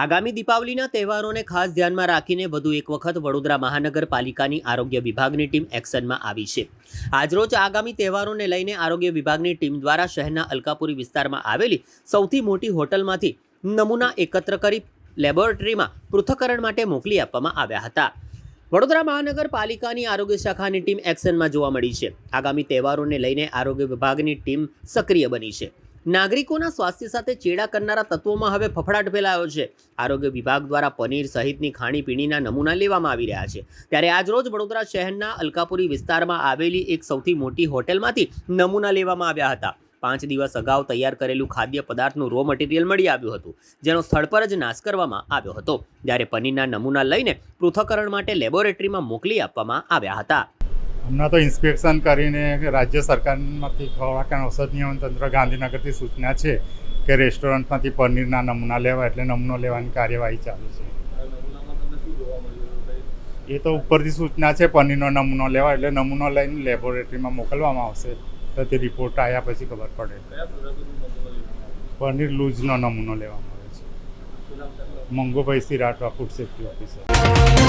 આગામી દીપાવલીના તહેવારોને ખાસ ધ્યાનમાં રાખીને વધુ એક વખત વડોદરા મહાનગરપાલિકાની આરોગ્ય વિભાગની ટીમ એક્શનમાં આવી છે. આજરોજ આગામી તહેવારોને લઈને આરોગ્ય વિભાગની ટીમ દ્વારા શહેરના અલકાપુરી વિસ્તારમાં આવેલી સૌથી મોટી હોટલમાંથી નમૂના એકત્ર કરી લેબોરેટરીમાં પૃથ્થકરણ માટે મોકલી આપવામાં આવ્યા હતા. વડોદરા મહાનગરપાલિકાની આરોગ્ય શાખાની ટીમ એક્શનમાં જોવા મળી છે. આગામી તહેવારોને લઈને આરોગ્ય વિભાગની ટીમ સક્રિય બની છે. નાગરિકોના સ્વાસ્થ્ય સાથે ચેડા કરનારા તત્વોમાં હવે ફફડાટ ફેલાયો છે. આરોગ્ય વિભાગ દ્વારા પનીર સહિતની ખાણીપીણીના નમૂના લેવામાં આવી રહ્યા છે. ત્યારે આજરોજ વડોદરા શહેરના અલકાપુરી વિસ્તારમાં આવેલી એક સૌથી મોટી હોટેલમાંથી નમૂના લેવામાં આવ્યા હતા. પાંચ દિવસ અગાઉ તૈયાર કરેલું ખાદ્ય પદાર્થનું રો મટીરિયલ મળી આવ્યું હતું. જેનો સ્થળ પર જ નાશ કરવામાં આવ્યો હતો. જ્યારે પનીરના નમૂના લઈને પૃથ્થકરણ માટે લેબોરેટરીમાં મોકલી આપવામાં આવ્યા હતા. હમણાં તો ઇન્સ્પેક્શન કરીને રાજ્ય સરકારમાંથી ખોરાક અને ઔષધ નિયમન તંત્ર ગાંધીનગરથી સૂચના છે કે રેસ્ટોરન્ટમાંથી પનીરના નમૂના લેવા એટલે નમૂનો લેવાની કાર્યવાહી ચાલુ છે. એ તો ઉપરથી સૂચના છે પનીરનો નમૂનો લેવા એટલે નમૂનો લઈને લેબોરેટરીમાં મોકલવામાં આવશે. તો તે રિપોર્ટ આવ્યા પછી ખબર પડે. પનીર લૂઝનો નમૂનો લેવામાં આવે છે. Mangubhai Siratwa food safety officer.